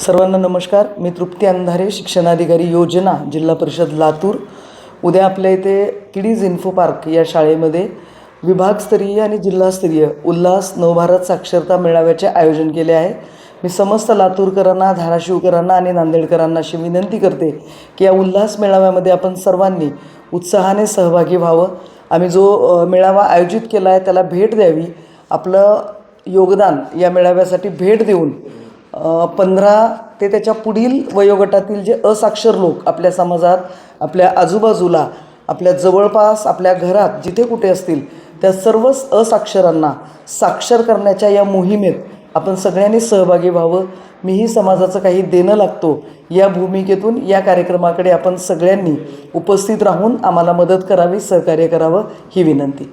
सर्वांना नमस्कार. मी तृप्ती अंधारे शिक्षणाधिकारी योजना जिल्हा परिषद लातूर. उद्या आपल्या इथे किडीज इन्फो पार्क या शाळेमध्ये विभागस्तरीय आणि जिल्हास्तरीय उल्हास नवभारत साक्षरता मेळाव्याचे आयोजन केले आहे. मी समस्त लातूरकरांना धाराशिवकरांना आणि नांदेडकरांना अशी विनंती करते की या उल्हास मेळाव्यामध्ये आपण सर्वांनी उत्साहाने सहभागी व्हावं. आम्ही जो मेळावा आयोजित केला आहे त्याला भेट द्यावी. आपलं योगदान या मेळाव्यासाठी भेट देऊन पंधरा ते त्याच्या पुढील वयोगटातील जे असाक्षर लोक आपल्या समाजात आपल्या आजूबाजूला आपल्या जवळपास आपल्या घरात जिथे कुठे असतील त्या सर्वच असाक्षरांना साक्षर करण्याच्या या मोहिमेत आपण सगळ्यांनी सहभागी व्हावं. मीही समाजाचं काही देणं लागतो या भूमिकेतून या कार्यक्रमाकडे आपण सगळ्यांनी उपस्थित राहून आम्हाला मदत करावी सहकार्य करावं ही विनंती.